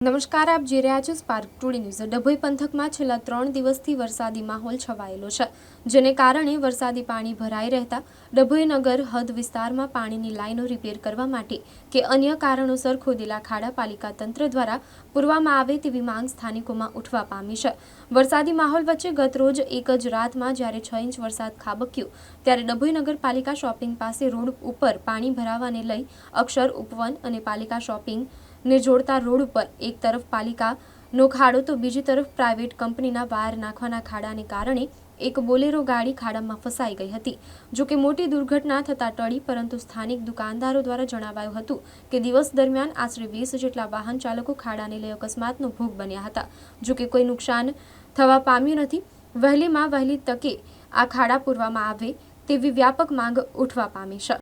નમસ્કાર, આપ જે રહ્યા છો સ્પાર્ક ટુડે ન્યૂઝ ડભોઈ પંથકમાં છેલ્લા ત્રણ દિવસથી વરસાદી માહોલ છવાયેલો છે, જેને કારણે વરસાદી પાણી ભરાઈ રહેતા ડભોઈ નગર હદ વિસ્તારમાં પાણીની લાઈનો રિપેર કરવા માટે કે અન્ય કારણોસર ખોદેલા ખાડા પાલિકા તંત્ર દ્વારા પૂરવામાં આવે તેવી માંગ સ્થાનિકોમાં ઉઠવા પામી છે. વરસાદી માહોલ વચ્ચે ગતરોજ એક જ રાતમાં જ્યારે છ ઇંચ વરસાદ ખાબક્યો, ત્યારે ડભોઈ નગરપાલિકા શોપિંગ પાસે રોડ ઉપર પાણી ભરાવાને લઈ અક્ષર ઉપવન અને પાલિકા શોપિંગ ને જોડતા રોડ ઉપર એક તરફ પાલિકાનો ખાડો તો બીજી તરફ પ્રાઇવેટ કંપનીના વાયર નાખવાના ખાડાને કારણે એક બોલેરો ગાડી ખાડામાં ફસાઈ ગઈ હતી. જો કે મોટી દુર્ઘટના થતાં ટળી, પરંતુ સ્થાનિક દુકાનદારો દ્વારા જણાવાયું હતું કે દિવસ દરમિયાન આશરે વીસ જેટલા વાહન ચાલકો ખાડાને લઈ અકસ્માતનો ભોગ બન્યા હતા. જો કે કોઈ નુકસાન થવા પામ્યું નથી, વહેલીમાં વહેલી તકે આ ખાડા પૂરવામાં આવે તેવી વ્યાપક માંગ ઉઠવા પામી છે.